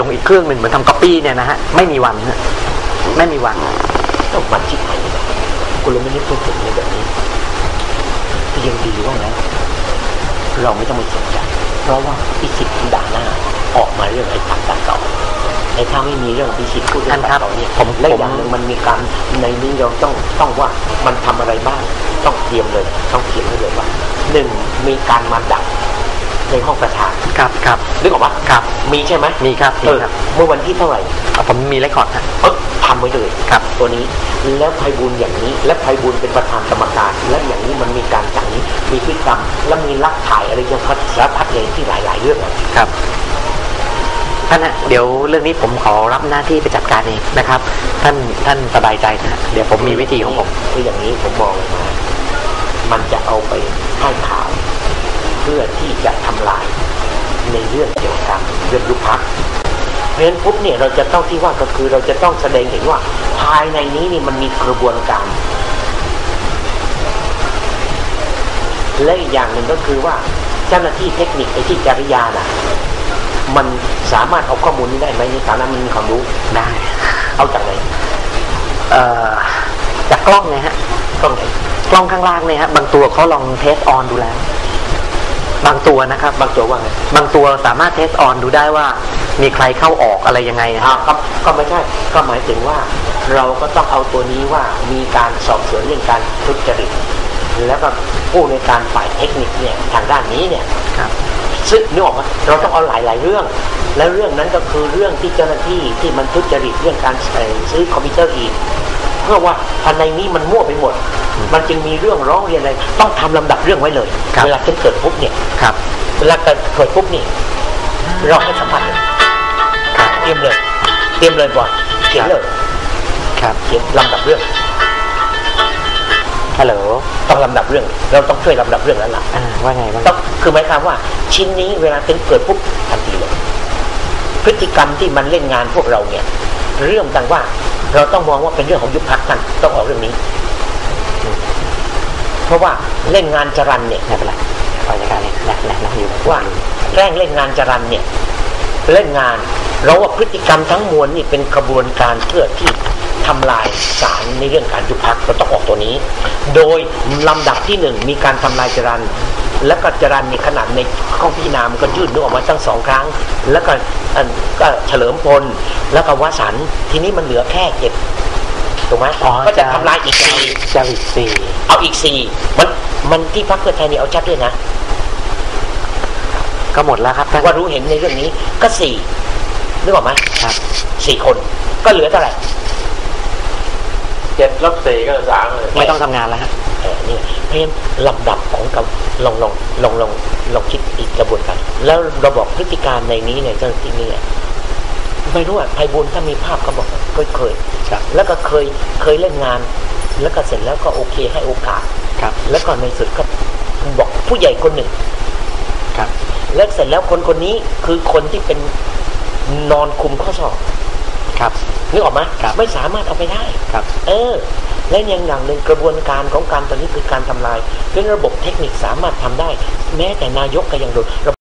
ลงอีกเครื่องหนึ่งเหมือนทำก๊อปปี้เนี่ยนะฮะไม่มีวันฮะไม่มีวันต้องมันชิบหายเลยกูเลยไม่นึกพูดถึงในแบบนี้ยังดีว่างั้นเราไม่ต้องไปสนใจเพราะว่าพิสิทธิ์ด่าหน้าออกมาเรื่องไอ้ตัดตัดต่อไอ้ถ้าไม่มีเรื่องพิสิทธิ์พูดเรื่องตัดต่อเนี่ยผมและผมอย่างหนึ่งมันมีการในนี้เราต้องต้องว่ามันทำอะไรบ้างต้องเตรียมเลย ต้องเขียนไว้เลยว่าหนึ่งมีการมาดัก ในห้องประธานครับครับนึกออกปะครับ มีใช่ไหมมีครับเอมีอครับ เมื่อวันที่เท่าไหร่เอาผมมีเรคคอร์ดฮะเออทำไว้เลยครับ ตัวนี้แล้วไพบุญอย่างนี้ และไพบุญเป็นประธานกรรมการ และอย่างนี้มันมีการอย่างนี้ มีพฤติกรรม และมีลักถ่ายอะไรยังพัดสารพัดเลยที่หลาย ๆ เรื่องอะครับท่านฮะเดี๋ยวเรื่องนี้ผมขอรับหน้าที่ไปจัดการเองนะครับ ท่านท่านสบายใจนะฮะเดี๋ยวผมมีวิธีของผมคืออย่างนี้ผมมองเลยนะมันจะเอาไปให้ข่าวเพื่ อที่จะทำลายในเรื่องเกี่ยวกับเรื่องยุบพักเพราะฉะนั้นปุ๊บเนี่ยเราจะต้องที่ว่าก็คือเราจะต้องแสดงเห็นว่าภายในนี้นี่มันมีกระบวนการ และอีกอย่างหนึ่งก็คือว่าเจ้าหน้าที่เทคนิคไอ้ที่จริยาน่ะ มันสามารถเอาข้อมูลนี้ได้ไหมในฐานะมันมีความรู้ได้เอาจากไหนเอ่อจากกล้องเนี่ยฮะต้องไหนกล้องข้างล่างเนี่ยฮะบางตัวเขาลองเทสออนดูแล้ว บางตัวนะครับ บางตัวว่าไงบางตัวสามารถเทสออนดูได้ว่า มีใครเข้าออกอะไรยังไงนะอ่าฮะครับ ก็ไม่ใช่ ก็หมายถึงว่า เราก็ต้องเอาตัวนี้ว่ามีการสอบสวนเรื่องการทุจริตแล้วก็ผู้ในการฝ่ายเทคนิคเนี่ยทางด้านนี้เนี่ยครับซึ่งนึกออกไหมเราต้องเอาหลาย ๆ เรื่อง และเรื่องนั้นก็คือเรื่องที่เจ้าหน้าที่ที่มันทุจริตเรื่องการเอ่อซื้อคอมพิวเตอร์อีก เพื่อว่าภายในนี้มันมั่วไปหมด มันจึงมีเรื่องร้องเรียนอะไร ต้องทำลำดับเรื่องไว้เลยครับเวลาจะเกิดปุ๊บเนี่ยครับเวลาเกิดเกิดปุ๊บนี่เราให้สัมผัสเลยครับเตรียมเลย เตรียมเลยก่อนเขียนเลยครับเขียนลำดับเรื่องฮัลโหลต้องลำดับเรื่อง เราต้องช่วยลำดับเรื่องแล้วล่ะอ่าว่าไงบ้างต้องคือหมายความว่า ชิ้นนี้เวลาถึงเกิดปุ๊บทันทีเลยพฤติกรรมที่มันเล่นงานพวกเราเนี่ย เรื่องต่างว่า เราต้องมองว่าเป็นเรื่องของยุบพักกัน ต้องออกเรื่องนี้ เพราะว่าเล่นงานจรันเนี่ยไม่เป็นไรอจัดการเองนะนะนะอยู่ว่าแกล้งเล่นงานจรันเนี่ยเล่นงานเราว่าพฤติกรรมทั้งมวลนี่เป็นกระบวนการเพื่อที่ทำลายสารในเรื่องการยุบพักเราต้องออกตัวนี้ โดยลำดับที่หนึ่งมีการทำลายจรัน แล้วก็จรันในขนาดในข้องพิจารณามันก็ยื่นนึกออกมาตั้งสองครั้ง แล้วก็อันก็เฉลิมพลแล้วก็วสันต์ทีนี้มันเหลือแค่เจ็ดถูกไหมอ๋อก็จะทำลายอีกสี่จะอีกสี่เอาอีกสี่มันมันที่พรรคเพื่อไทยนี่เอาชัดด้วยนะ ก็หมดแล้วครับท่านว่ารู้เห็นในเรื่องนี้ก็สี่นึกออกไหมครับสี่คนก็เหลือเท่าไหร่เจ็ดลบสี่ก็สามเลยไม่ต้องทำงานแล้วฮะ เออนี่เพราะฉะนั้นลำดับของกับลองลองลองลองลองคิดอีกกระบวนการแล้วเราบอกพฤติการในนี้เนี่ยเจ้าหน้าที่เนี่ยไม่รู้อะไพบุญถ้ามีภาพเขาบอกเคยเคยครับแล้วก็เคยเคยเล่นงาน แล้วก็เสร็จแล้วก็โอเคให้โอกาสครับ แล้วก็ในสุดก็บอกผู้ใหญ่คนหนึ่งครับ แล้วเสร็จแล้วคนคนนี้คือคนที่เป็นนอนคุมข้อสอบครับนึกออกไหมครับไม่สามารถเอาไปได้ครับ เออ และยังอย่างหนึ่งกระบวนการของการตอนนี้คือการทำลายเป็นระบบเทคนิคสามารถทำได้ แม้แต่นายกก็ยังโดน